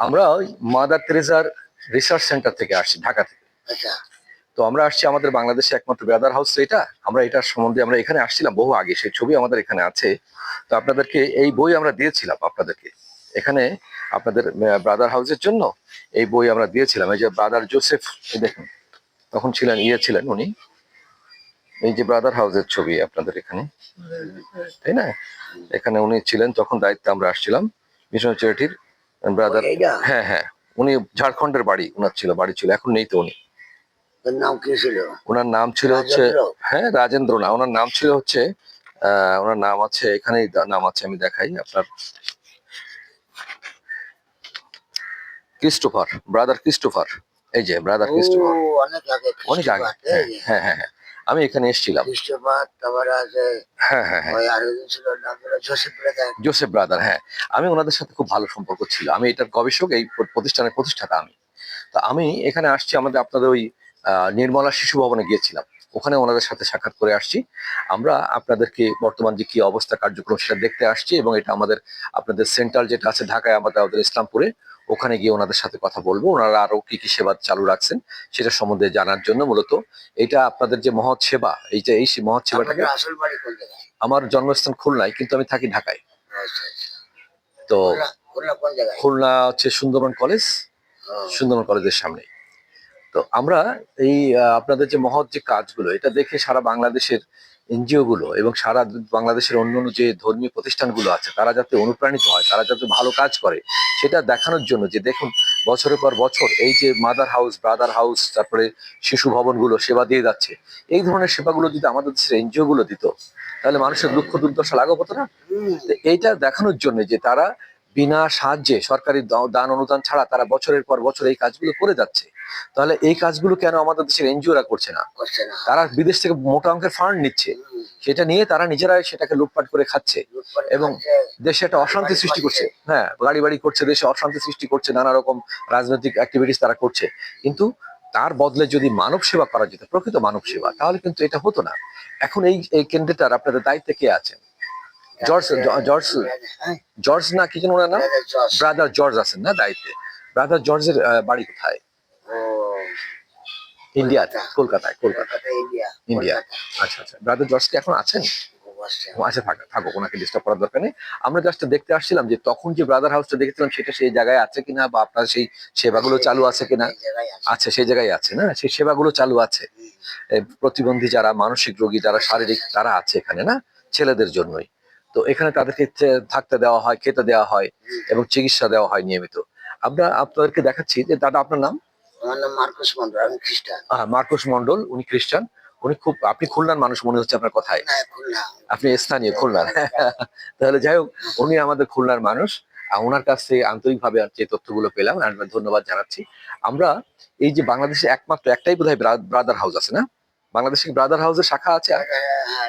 আমরা ওই mother তেরেজার research centre থেকে আসছি ঢাকা থেকে। আচ্ছা। তো আমরা আসছি আমাদের বাংলাদেশে একমাত্র ব্রাদার হাউস এটা আমরা এটার সম্বন্ধে আমরা এখানে আসছিলাম বহু আগে সেই ছবি আমাদের এখানে আছে। তো আপনাদেরকে এই বই আমরা দিয়েছিলাম আপনাদেরকে। এখানে আপনাদের ব্রাদার হাউসের জন্য এই বই আমরা দিয়েছিলাম। এই যে ব্রাদার জোসেফ দেখুন তখন ছিলেন ইয়ে ছিলেন উনি। এই যে ব্রাদার হাউসের ছবি আপনাদের এখানে তাই না? এখানে উনি ছিলেন তখন দায়িত্বে আমরা আসছিলাম। মিশন চ্যারিটির ব্রাদার হ্যাঁ হ্যাঁ। উনি ঝাড়খণ্ডের বাড়ি ওনার ছিল বাড়ি ছিল এখন নেই তো উনি। নাম কি ছিল? ওনার নাম ছিল হচ্ছে হ্যাঁ রাজেন্দ্র না ওনার নাম ছিল হচ্ছে ওনার নাম আছে এখানেই নাম আছে আমি দেখাই আপনার। Christopher brother Christopher. এই যে ব্রাদার ক্রিস্টোফার। অনেক আগে হ্যাঁ, হ্যাঁ হ্যাঁ হ্যাঁ। আমি এখানে এসেছিলাম। হ্যাঁ হ্যাঁ হ্যাঁ। জোসেফ ব্রাদার হ্যাঁ। আমি ওনাদের সাথে খুব ভালো সম্পর্ক ছিল। আমি এটার গবেষক, এই প্রতিষ্ঠানের প্রতিষ্ঠাতা আমি। তো আমি এখানে আসছি, আমাদের আপনাদের ওই নির্মলা শিশু ভবনে গিয়েছিলাম। ওখানে ওনাদের সাথে সাক্ষাৎ করে আসছি। আমরা আপনাদেরকে বর্তমান যে কি অবস্থা, কার্যক্রম সেটা দেখতে আসছি এবং এটা আমাদের, আপনাদের সেন্ট্রাল যেটা আছে ঢাকায়, আমাদের আমাদের ইসলামপুরে ওখানে গিয়ে ওনাদের সাথে কথা বলব। ওনারা আরও কি কি সেবা চালু রাখছেন সেটা সম্বন্ধে জানার জন্য মূলত এটা আপনাদের যে মহৎ সেবা এই যে এই মহৎ সেবাটাকে আমার জন্মস্থান খুলনায় কিন্তু আমি থাকি ঢাকায়। আচ্ছা আচ্ছা। তো খুলনা- হচ্ছে সুন্দরবন কলেজ সুন্দরবন কলেজের সামনে তো আমরা এই আপনাদের যে মহৎ যে কাজগুলো এটা দেখে সারা বাংলাদেশের এনজিও গুলো এবং সারা বাংলাদেশের অন্যান্য যে ধর্মীয় প্রতিষ্ঠানগুলো আছে তারা যাতে অনুপ্রাণিত হয় তারা যাতে ভালো কাজ করে সেটা দেখানোর জন্য যে দেখুন বছরের পর বছর এই যে মাদার হাউস ব্রাদার হাউস তারপরে শিশু ভবনগুলো সেবা দিয়ে যাচ্ছে এই ধরনের সেবাগুলো যদি আমাদের দেশের এনজিও গুলো দিত তাহলে মানুষের দুঃখ দুর্দশা লাঘব হতো না? এইটা দেখানোর জন্য যে তারা বিনা সাহায্যে সরকারি দান অনুদান ছাড়া তারা বছরের পর বছর এই কাজগুলো করে যাচ্ছে। তাহলে এই কাজগুলো কেন আমাদের দেশের এনজিওরা করছে না? করছে না। তারা বিদেশ থেকে মোটা অঙ্কের ফান্ড নিচ্ছে। সেটা নিয়ে তারা নিজেরাই সেটাকে লুটপাট করে খাচ্ছে এবং দেশে একটা অশান্তি সৃষ্টি করছে। হ্যাঁ গাড়ি বাড়ি করছে দেশে অশান্তি সৃষ্টি করছে নানা রকম রাজনৈতিক অ্যাক্টিভিটিস তারা করছে। কিন্তু তার বদলে যদি মানব সেবা করা যেত প্রকৃত মানব সেবা তাহলে কিন্তু এটা হতো না। এখন এই এই কেন্দ্রটার আপনাদের দায়িত্বে কে আছেন? জর্জ জর্জ জর্জ না কি যেন ওনার নাম? Brother George. আছেন না দায়িত্বে? ব্রাদার জর্জের বাড়ি কোথায়? ও, ইন্ডিয়া কলকাতা। কলকাতায় কলকাতা। ইন্ডিয়া। আচ্ছা আচ্ছা। ব্রাদার জর্জ কি এখন আছেন? আচ্ছা। থাক থাকো ওনাকে ডিস্টার্ব করার দরকার নেই। আমরা জাস্ট দেখতে আসছিলাম যে তখন যে ব্রাদার হাউসটা দেখেছিলাম সেটা সেই জায়গায় আছে কিনা বা আপনার সেই সেবাগুলো চালু আছে কিনা? আছে। আচ্ছা সেই জায়গায় আছে না? সেই সেবাগুলো চালু আছে। প্রতিবন্ধী যারা মানসিক রোগী যারা শারীরিক তারা আছে এখানে না? ছেলেদের জন্যই। তো এখানে তাদেরকে থাকতে দেওয়া হয় খেতে দেওয়া হয় এবং চিকিৎসা দেওয়া হয় নিয়মিত। আমরা আপনাদেরকে দেখাচ্ছি যে দাদা আপনার নাম? আমার নাম মার্কস মন্ডল আমি খ্রিস্টান। মার্কোস মন্ডল উনি খ্রিস্টান। উনি খুব আপনি খুলনার মানুষ মনে হচ্ছে আপনার কথায়। আপনি স্থানীয় খুলনার। তাহলে যাই হোক উনি আমাদের খুলনার মানুষ। আর ওনার কাছ থেকে আন্তরিকভাবে আর যে তথ্যগুলো পেলাম ধন্যবাদ জানাচ্ছি। আমরা এই যে বাংলাদেশে একমাত্র একটাই বোধহয় ব্রাদার হাউস আছে না? বাংলাদেশে ব্রাদার হাউসের শাখা আছে? আর হ্যাঁ,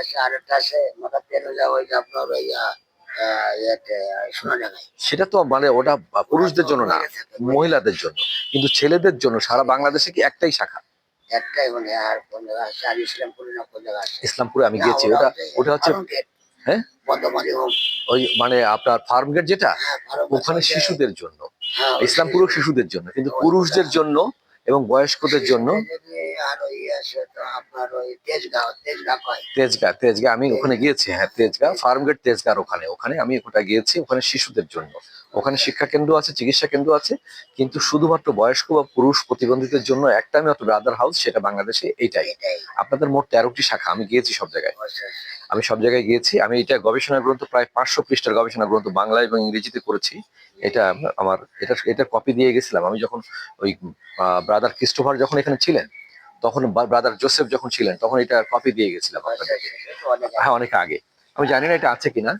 আছে আরেকটা আছে মাথা তেল ওই আপনার ওই সেটা তো মানে ওটা পুরুষদের জন্য না মহিলাদের জন্য। কিন্তু ছেলেদের জন্য সারা বাংলাদেশে কি একটাই শাখা? একটাই মানে আর কোন জায়গা আছে? আর ইসলামপুরে না কোন জায়গা আছে? ইসলামপুরে আমি গেছি ওটা ওটা হচ্ছে হ্যাঁ? ওই মানে আপনার ফার্ম গেট যেটা হ্যাঁ, ওখানে শিশুদের জন্য। হ্যাঁ, ইসলামপুরও শিশুদের জন্য। কিন্তু পুরুষদের জন্য এবং বয়স্কদের জন্য তেজগাঁ, তেজগা, আমি ওখানে গিয়েছি হ্যাঁ তেজগা ফার্ম গেট তেজগার ওখানে ওখানে আমি ওটা গিয়েছি, ওখানে শিশুদের জন্য। ওখানে শিক্ষা কেন্দ্র আছে, চিকিৎসা কেন্দ্র আছে, কিন্তু শুধুমাত্র বয়স্ক বা পুরুষ প্রতিবন্ধীদের জন্য একটা মাত্র ব্রাদার হাউস সেটা বাংলাদেশে এইটাই আপনাদের মোট তেরোটি শাখা, আমি গিয়েছি সব জায়গায়। আমি সব জায়গায় গিয়েছি। আমি এটা গবেষণা গ্রন্থ প্রায় পাঁচশো পৃষ্ঠার গবেষণা গ্রন্থ বাংলা এবং ইংরেজিতে করেছি। এটা আমার এটা এটা কপি দিয়ে গেছিলাম। আমি যখন ওই ব্রাদার ক্রিস্টোফার যখন এখানে ছিলেন তখন ব্রাদার জোসেফ যখন ছিলেন তখন এটা কপি দিয়ে গেছিলাম আপনাদেরকে। হ্যাঁ অনেক আগে। আমি জানি না এটা আছে কিনা।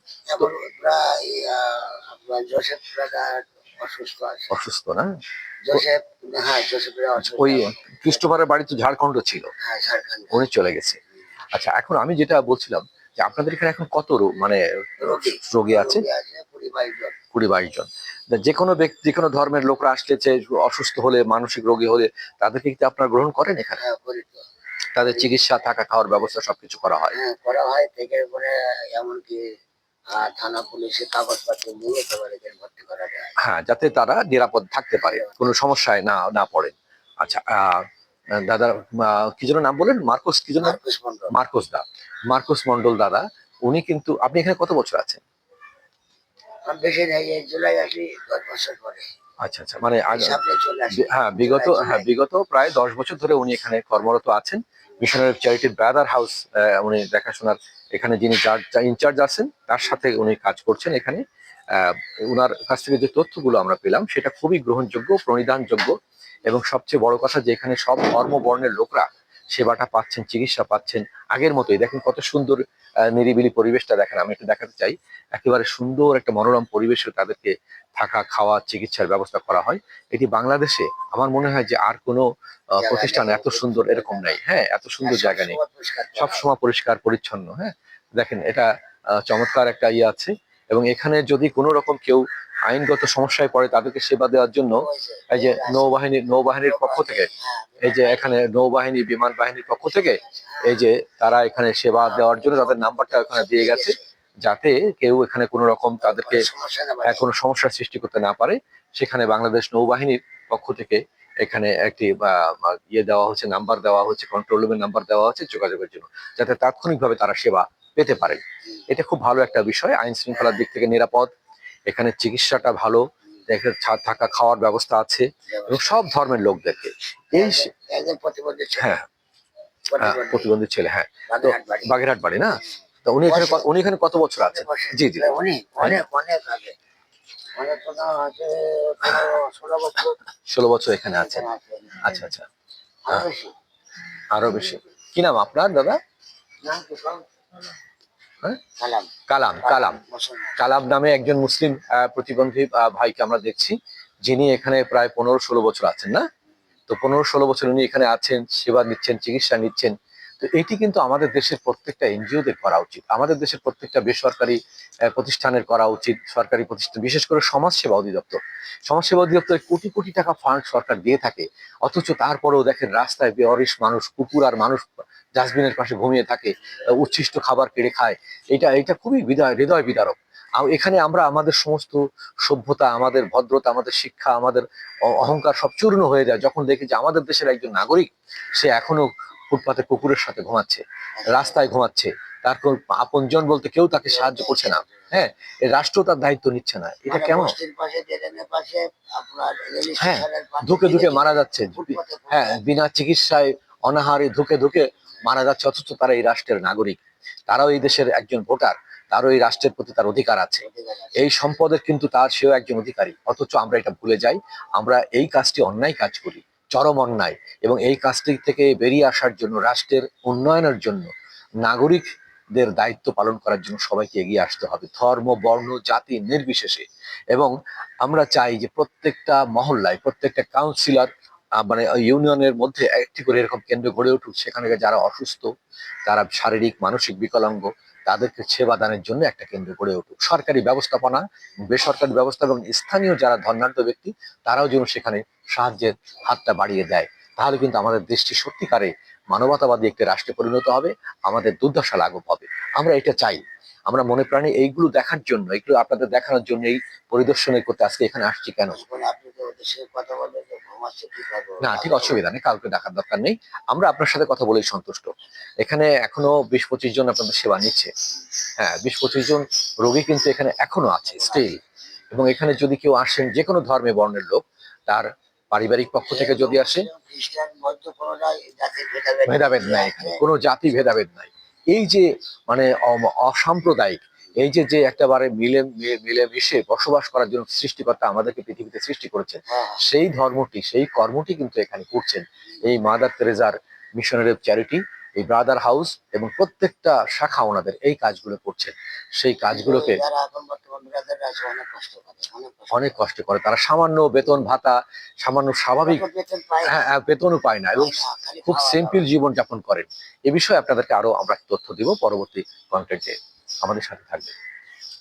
অসুস্থ না? হ্যাঁ ওই ক্রিস্টোফারের বাড়ি তো ঝাড়খণ্ড ছিল। হ্যাঁ উনি চলে গেছে। আচ্ছা এখন আমি যেটা বলছিলাম যে আপনাদের এখানে এখন কত মানে রোগী। আছে? কুড়ি বাইশ জন। যে কোনো ব্যক্তি যে কোনো ধর্মের লোকরা আসতেছে অসুস্থ হলে মানসিক রোগী হলে তাদেরকে কি আপনারা গ্রহণ করেন এখানে? হ্যাঁ তাদের চিকিৎসা থাকা খাওয়ার ব্যবস্থা সবকিছু করা হয়? হ্যাঁ করা হয়। থেকে পরে এমনকি আহ, থানা পুলিশে কাগজপত্র নিয়ে এদের ভর্তি করা যায়। হ্যাঁ যাতে তারা নিরাপদ থাকতে পারে কোনো সমস্যায় না না পড়ে আচ্ছা আহ, দাদা কি যেন নাম বলেন? মার্কোস কি যেন? মার্কুস দা মার্কোস মন্ডল দাদা উনি কিন্তু আপনি এখানে কত বছর আছেন? বেশি নেই জুলাই আসি দশ বছর পরে। আচ্ছা আচ্ছা মানে হ্যাঁ বিগত হ্যাঁ বিগত প্রায় দশ বছর ধরে উনি এখানে কর্মরত আছেন। মিশনারি চ্যারিটি ব্রাদার হাউস উনি দেখাশোনার এখানে যিনি ইনচার্জ আছেন তার সাথে উনি কাজ করছেন এখানে। উনার কাছ থেকে যে তথ্যগুলো আমরা পেলাম সেটা খুবই গ্রহণযোগ্য প্রণিধানযোগ্য। এবং সবচেয়ে বড় কথা যে এখানে সব ধর্ম বর্ণের লোকরা সেবাটা পাচ্ছেন চিকিৎসা পাচ্ছেন আগের মতোই। দেখেন কত সুন্দর নিরিবিলি পরিবেশটা দেখেন আমি একটু দেখাতে চাই। একেবারে সুন্দর একটা মনোরম পরিবেশে তাদেরকে থাকা খাওয়া চিকিৎসার ব্যবস্থা করা হয়। এটি বাংলাদেশে আমার মনে হয় যে আর কোনো প্রতিষ্ঠান এত সুন্দর এরকম নেই। হ্যাঁ এত সুন্দর জায়গা নেই। সবসময় পরিষ্কার হয়। পরিচ্ছন্ন। হ্যাঁ দেখেন এটা আহ, চমৎকার একটা ইয়ে আছে। এবং এখানে যদি কোনো রকম কেউ আইনগত সমস্যায় পড়ে তাদেরকে সেবা দেওয়ার জন্য এই যে নৌবাহিনী, নৌবাহিনীর পক্ষ থেকে, এই যে এখানে নৌবাহিনী, বিমান বাহিনীর পক্ষ থেকে, এই যে তারা এখানে সেবা দেওয়ার জন্য তাদের নাম্বারটা এখানে দিয়ে গেছে, যাতে কেউ এখানে কোনো রকম তাদেরকে কোনো সমস্যার সৃষ্টি করতে না পারে। সেখানে বাংলাদেশ নৌবাহিনীর পক্ষ থেকে এখানে একটি ইয়ে দেওয়া হচ্ছে, নাম্বার দেওয়া হচ্ছে কন্ট্রোল রুমের নাম্বার দেওয়া হচ্ছে যোগাযোগের জন্য, যাতে তাৎক্ষণিকভাবে তারা সেবা পেতে পারে। এটা খুব ভালো একটা বিষয়, আইন শৃঙ্খলার দিক থেকে নিরাপদ। এখানে চিকিৎসাটা ভালো এখানে থাকা খাওয়ার ব্যবস্থা আছে এবং সব ধর্মের লোকদেরকে। এই প্রতিবন্ধী হ্যাঁ। হ্যাঁ, প্রতিবন্ধী ছেলে হ্যাঁ। তো বাগেরহাট বাড়ি। না? তো উনি এখানে উনি এখানে কত বছর আছেন? জি জি। অনেক অনেক আগে। অনেক তো না আছে ষোলো বছর। এখানে আছেন। আচ্ছা আচ্ছা। আরও বেশি। কি নাম আপনার দাদা? হ্যাঁ? কালাম। কালাম কালাম কালাম। নামে একজন মুসলিম প্রতিবন্ধী ভাইকে আমরা দেখছি যিনি এখানে প্রায় পনেরো ষোলো বছর আছেন না? তো পনেরো ষোলো বছর উনি এখানে আছেন সেবা নিচ্ছেন চিকিৎসা নিচ্ছেন। তো এটি কিন্তু আমাদের দেশের প্রত্যেকটা এনজিওদের করা উচিত। আমাদের দেশের প্রত্যেকটা বেসরকারি প্রতিষ্ঠানের করা উচিত সরকারি প্রতিষ্ঠান বিশেষ করে সমাজসেবা অধিদপ্তর। সমাজসেবা অধিদপ্তরে কোটি কোটি টাকা ফান্ড সরকার দিয়ে থাকে অথচ তারপরেও দেখেন রাস্তায় বেঅরিশ মানুষ কুকুর আর মানুষ ডাস্টবিনের পাশে ঘুমিয়ে থাকে উচ্ছিষ্ট খাবার কেড়ে খায়। এটা এটা খুবই হৃদয় হৃদয় বিদারক। এখানে আমরা আমাদের সমস্ত সভ্যতা আমাদের ভদ্রতা আমাদের শিক্ষা আমাদের অহংকার সব চূর্ণ হয়ে যায় যখন দেখি যে আমাদের দেশের একজন নাগরিক সে এখনও ফুটপাতে কুকুরের সাথে ঘুমাচ্ছে রাস্তায় ঘুমাচ্ছে। তার আপনজন বলতে কেউ তাকে সাহায্য করছে না। হ্যাঁ রাষ্ট্র তার দায়িত্ব নিচ্ছে না। এটা মানে কেমন? হ্যাঁ, ধুকে ধুকে মারা যাচ্ছে। হ্যাঁ বিনা চিকিৎসায় অনাহারে ধুকে ধুকে মারা যাচ্ছে, অথচ তারা এই রাষ্ট্রের নাগরিক। তারাও এই দেশের একজন ভোটার, তারও এই রাষ্ট্রের প্রতি তার অধিকার আছে। এই সম্পদের কিন্তু তার সেও একজন অধিকারী, অথচ আমরা এটা ভুলে যাই। আমরা এই কাজটি অন্যায় কাজ করি, চরম অন্যায়, এবং এই কাজটি থেকে বেরিয়ে আসার জন্য, রাষ্ট্রের উন্নয়নের জন্য, নাগরিকদের দায়িত্ব পালন করার জন্য সবাইকে এগিয়ে আসতে হবে। ধর্ম, বর্ণ, জাতি নির্বিশেষে। এবং আমরা চাই যে প্রত্যেকটা মহল্লায়, প্রত্যেকটা কাউন্সিলর মানে ইউনিয়নের মধ্যে একটি করে এরকম কেন্দ্র গড়ে উঠুক, সেখানে যারা অসুস্থ, তারা শারীরিক, মানসিক বিকলাঙ্গ, তাদেরকে সেবা দানের জন্য একটা কেন্দ্র গড়ে উঠুক। সরকারি ব্যবস্থাপনা, বেসরকারি ব্যবস্থা এবং স্থানীয় যারা ধর্নাঢ্য ব্যক্তি, তারাও যেন সেখানে সাহায্যের হাতটা বাড়িয়ে দেয়। তাহলে কিন্তু আমাদের দেশটি সত্যিকারে মানবতাবাদী একটি রাষ্ট্রে পরিণত হবে, আমাদের দুর্দশা লাঘব হবে। আমরা এটা চাই। আমরা মনে প্রাণে এইগুলো দেখার জন্য এগুলো আপনাদের দেখানোর জন্য এই পরিদর্শনে করতে আজকে এখানে আসছি কেন? আপনি তো কথা বললেন না, ঠিক অসুবিধা নেই, কাউকে দেখার দরকার নেই। আমরা আপনার সাথে কথা বলেই সন্তুষ্ট। এখানে এখনও বিশ পঁচিশ জন আপনাদের সেবা নিচ্ছে। হ্যাঁ বিশ পঁচিশ জন রোগী কিন্তু এখানে এখনও আছে স্টিল এবং এখানে যদি কেউ আসেন যে কোনো ধর্মে বর্ণের লোক, তার পারিবারিক পক্ষ থেকে যদি আসে, ভেদাভেদ নাই কোনো জাতি ভেদাভেদ নাই। এই যে মানে অসাম্প্রদায়িক এই যে যে একেবারে মিলে মিলে- মিলে মিশে বসবাস করার জন্য সৃষ্টিকর্তা আমাদেরকে পৃথিবীতে সৃষ্টি করেছেন হ্যাঁ। সেই ধর্মটি সেই কর্মটি কিন্তু এখানে করছেন এই মাদার তেরেজার মিশনারি অফ চ্যারিটি এই ব্রাদার হাউস এবং প্রত্যেকটা শাখা ওনাদের এই কাজগুলো করছেন। সেই কাজগুলোকে অনেক কষ্ট করে তারা সামান্য বেতন ভাতা সামান্য স্বাভাবিক হ্যাঁ, বেতনও পায় না এবং খুব সিম্পল জীবন যাপন করেন। এ বিষয়ে আপনাদেরকে আরও আমরা তথ্য দিব পরবর্তী কন্টেন্টে আমাদের সাথে থাকবে